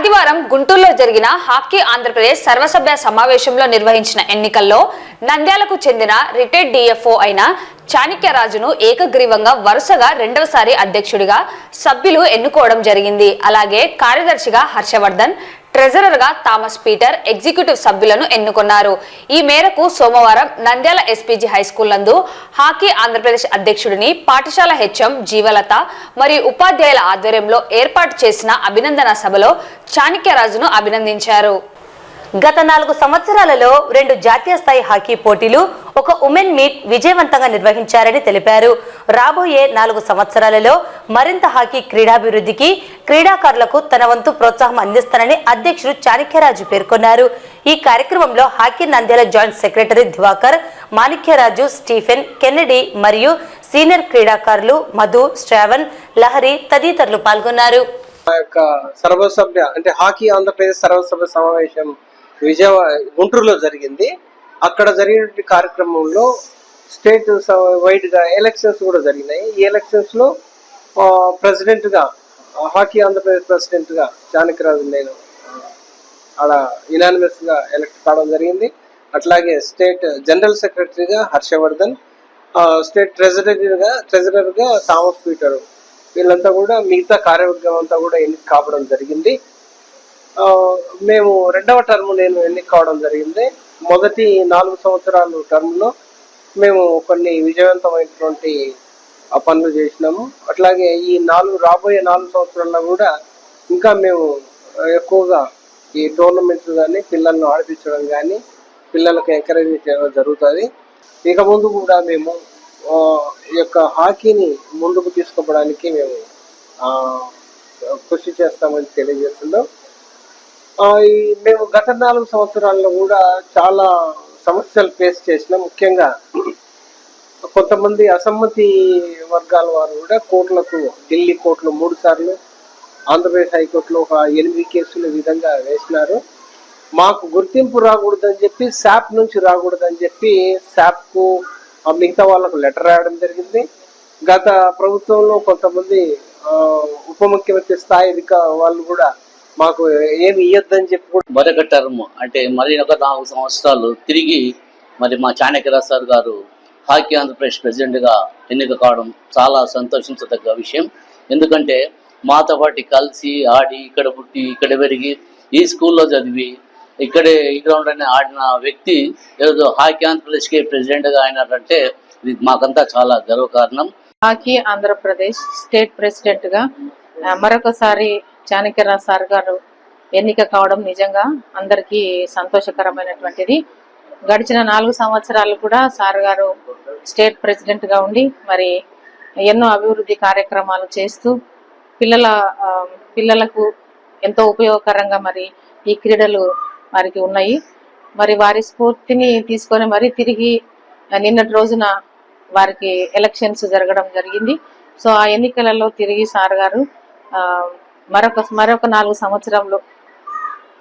ఆదివారం గుంటూరులో జరిగిన హాకీ ఆంధ్రప్రదేశ్ సర్వసభ్య సమావేశంలో నిర్వహించిన ఎన్నికల్లో నంద్యాలకు చెందిన రిటైర్డ్ డిఎఫ్ఓ అయిన చాణక్యరాజును ఏకగ్రీవంగా వరుసగా రెండవసారి అధ్యక్షుడిగా సభ్యులు ఎన్నుకోవడం జరిగింది. అలాగే కార్యదర్శిగా హర్షవర్ధన్ ట్రెజరర్గా థామస్ పీటర్ ఎగ్జిక్యూటివ్ సభ్యులను ఎన్నుకున్నారు. ఈ మేరకు సోమవారం నంద్యాల ఎస్పీజీ హైస్కూల్ నందు హాకీ ఆంధ్రప్రదేశ్ అధ్యక్షుడిని పాఠశాల హెచ్ఎం జీవలత మరియు ఉపాధ్యాయుల ఆధ్వర్యంలో ఏర్పాటు చేసిన అభినందన సభలో చాణక్యరాజును అభినందించారు. గత నాలుగు సంవత్సరాలలో రెండు జాతీయ స్థాయి హాకీ పోటీలు ఒక ఉమెన్ మీట్ విజయవంతంగా నిర్వహించారని తెలిపారు. రాబోయే నాలుగు సంవత్సరాలలో మరింత హాకీ క్రీడాభివృద్ధికి క్రీడాకారులకు తన వంతు ప్రోత్సాహం అందిస్తానని అధ్యక్షుడు చాణక్యరాజు పేర్కొన్నారు. ఈ కార్యక్రమంలో hockey Nandyal joint secretary Diwakar Manikyaraju Stephen Kennedy మరియు సీనియర్ క్రీడాకారులు మధు శ్రావణ్ లహరి తదితరులు పాల్గొన్నారు. యొక్క సర్వసభ్య అంటే హాకీ ఆంధ్రప్రదేశ్ సర్వసభ్య సమావేశం విజయవాడ గుంటూరులో జరిగింది. అక్కడ జరిగిన కార్యక్రమంలో స్టేట్ వైడ్గా ఎలక్షన్స్ కూడా జరిగినాయి. ఈ ఎలక్షన్స్లో ప్రెసిడెంట్గా హాకీ ఆంధ్రప్రదేశ్ ప్రెసిడెంట్గా జానకిరాజు నేను అలా యునానిమస్గా ఎలక్ట్ కావడం జరిగింది. అట్లాగే స్టేట్ జనరల్ సెక్రటరీగా హర్షవర్ధన్ స్టేట్ ట్రెజరీగా ట్రెజరర్గా థామస్ పీటర్ వీళ్ళంతా కూడా మిగతా కార్యవర్గం అంతా కూడా ఎన్నిక కావడం జరిగింది. మేము రెండవ టర్మ్ నేను ఎన్నిక కావడం జరిగింది. మొదటి నాలుగు సంవత్సరాలు టర్మ్లో మేము కొన్ని విజయవంతమైనటువంటి పనులు చేసినాము. అట్లాగే ఈ నాలుగు రాబోయే నాలుగు సంవత్సరాల్లో కూడా ఇంకా మేము ఎక్కువగా ఈ టోర్నమెంట్స్ కానీ పిల్లలను ఆడిపించడం కానీ పిల్లలకు ఎంకరేజ్ చేయడం జరుగుతుంది. ఇక ముందు కూడా మేము ఈ యొక్క హాకీని ముందుకు తీసుకోవడానికి మేము కృషి చేస్తామని తెలియజేస్తున్నాం. మేము గత నాలుగు సంవత్సరాల్లో కూడా చాలా సమస్యలు ఫేస్ చేసినాం ముఖ్యంగా కొంతమంది అసమ్మతి వర్గాల వారు కూడా కోర్టులకు ఢిల్లీ కోర్టులో మూడు సార్లు ఆంధ్రప్రదేశ్ హైకోర్టులో ఒక ఎనిమిది కేసులు విధంగా వేసినారు. మాకు గుర్తింపు రాకూడదని చెప్పి శాప్ నుంచి రాకూడదని చెప్పి శాప్కు ఆ మిగతా వాళ్ళకు లెటర్ రాయడం జరిగింది. గత ప్రభుత్వంలో కొంతమంది ఉప ముఖ్యమంత్రి స్థాయి వాళ్ళు కూడా మాకు ఏమి ఇయ్యొద్దని చెప్పి కూడా మరొక టర్మ్ అంటే మరి ఒక నాలుగు సంవత్సరాలు తిరిగి మరి మా చాణక్యరాజ్ సార్ గారు హాకీ ఆంధ్రప్రదేశ్ ప్రెసిడెంట్గా ఎన్నిక కావడం చాలా సంతోషించదగ్గ విషయం. ఎందుకంటే మాతో పాటు కలిసి ఆడి ఇక్కడ పుట్టి ఇక్కడ పెరిగి ఈ స్కూల్లో చదివి ఇక్కడే ఈ గ్రౌండ్లోనే ఆడిన వ్యక్తి ఏదో హాకీ ఆంధ్రప్రదేశ్కి ప్రెసిడెంట్గా అయినారంటే ఇది మాకంతా చాలా గర్వకారణం. హాకీ ఆంధ్రప్రదేశ్ స్టేట్ ప్రెసిడెంట్గా ఆ, మరొకసారి చాణక్యరాజ్ సార్ గారు ఎన్నిక కావడం నిజంగా అందరికీ సంతోషకరమైనటువంటిది. గడిచిన నాలుగు సంవత్సరాలు కూడా సార్ గారు స్టేట్ ప్రెసిడెంట్గా ఉండి మరి ఎన్నో అభివృద్ధి కార్యక్రమాలు చేస్తూ పిల్లల పిల్లలకు ఎంతో ఉపయోగకరంగా మరి ఈ క్రీడలు వారికి ఉన్నాయి. మరి వారి స్ఫూర్తిని తీసుకొని మరి తిరిగి నిన్నటి రోజున వారికి ఎలక్షన్స్ జరగడం జరిగింది. సో ఆ ఎన్నికలలో తిరిగి సార్ గారు మరొక మరొక నాలుగు సంవత్సరంలో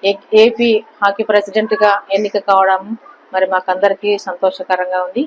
ఏ- ఏపీ హాకీ ప్రెసిడెంట్గా ఎన్నిక కావడం మరి మాకందరికీ సంతోషకరంగా ఉంది.